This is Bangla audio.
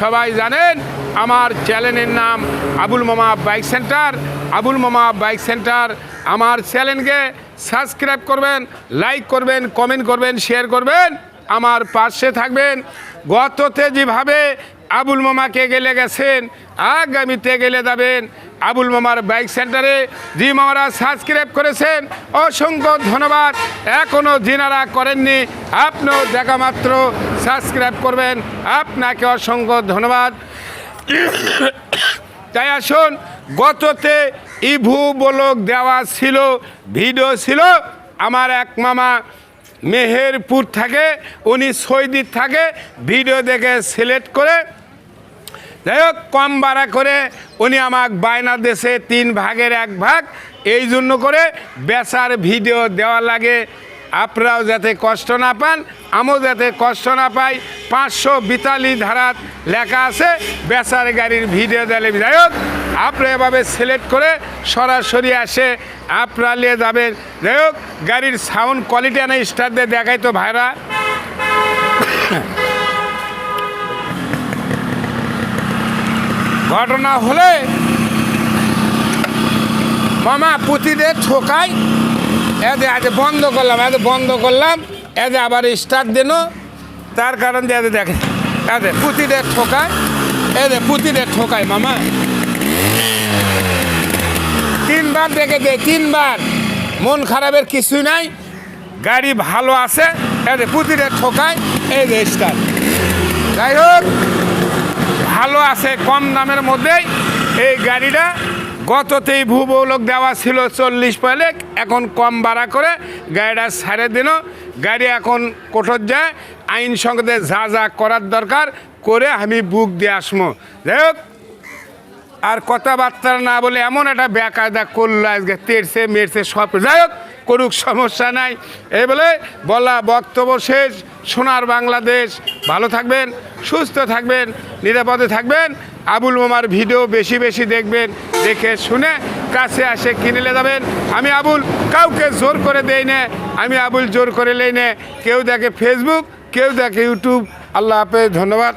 সবাই জানেন, আমার চ্যানেলের নাম আবুল মামা বাইক সেন্টার। আবুল মামা বাইক সেন্টার, আমার চ্যানেলকে সাবস্ক্রাইব করবেন, লাইক করবেন, কমেন্ট করবেন, শেয়ার করবেন। আমার পাশে থাকবেন। গততে যেভাবে আবুল মামাকে গেলে গেছেন, আগামীতে গেলে যাবেন আবুল মামার বাইক সেন্টারে। যে মামারা সাবস্ক্রাইব করেছেন, অসংখ্য ধন্যবাদ। এখনও যিনারা করেননি, আপনিও দেখা মাত্র সাবস্ক্রাইব করবেন। আপনাকে অসংখ্য ধন্যবাদ। তাই আসুন, গততে ইভু বলক দেওয়া ছিল, ভিডিও ছিল। আমার এক মামা মেহেরপুর থাকে, উনি সৈদির থাকে, ভিডিও দেখে সিলেক্ট করে যাই হোক, কম ভাড়া করে উনি আমাক বায়না দেশে তিন ভাগের এক ভাগ। এই জন্য করে বেচার ভিডিও দেওয়া লাগে। আপনারাও যাতে কষ্ট না পান, আমিও যাতে কষ্ট না পাই, পাঁচশো বিতালি ধারাত লেখা আছে, বেচার গাড়ির ভিডিও দিলে হোক আপনি এভাবে সিলেক্ট করে সরাসরি আসে, আপনারা নিয়ে যাবেন। যাই হোক, গাড়ির সাউন্ড কোয়ালিটি আনে স্টার দিয়ে দেখাই তো ভাইরা। ঘটনা হলে মামা পুঁতিতে ঠোকাই এতে আজ বন্ধ করলাম এতে বন্ধ করলাম এতে আবার স্টার্ট দিল তার কারণ এতে দেখে এতে পুঁতিতে ঠোকায় এতে পুঁতিতে ঠোকায়, মামা। তিনবার দেখে দে, তিনবার। মন খারাপের কিছুই নাই, গাড়ি ভালো আছে এতে পুঁতিতে ঠোকায়, এই যে স্টার্ট যাই হোক, ভালো আছে কম দামের মধ্যেই এই গাড়িটা গততেই ভূবৌলক দেওয়া ছিল চল্লিশ পয়লে এখন কম ভাড়া করে গাড়িটা ছাড়ে দিল গাড়ি এখন কোঠর যায়, আইন সঙ্গে যা যা করার দরকার করে আমি বুক দিয়ে আসব। যাই হোক, আর কথাবার্তা না বলে এমন একটা বেকায়দা করল আজকে, তেরছে, মেরছে, সব। যাই হোক, করুক, সমস্যা নাই। এই বলে বলা বক্তব্য শেষ। সোনার বাংলাদেশ, ভালো থাকবেন, সুস্থ থাকবেন, নিরাপদে থাকবেন। আবুল মামার ভিডিও বেশি বেশি দেখবেন, দেখে শুনে কাছে আসে কিনে যাবেন। আমি আবুল কাউকে জোর করে দেই না, আমি আবুল জোর করে লেই না। কেউ দেখে ফেসবুক কেউ দেখে ইউটিউব আল্লাহ হাফেজ, ধন্যবাদ।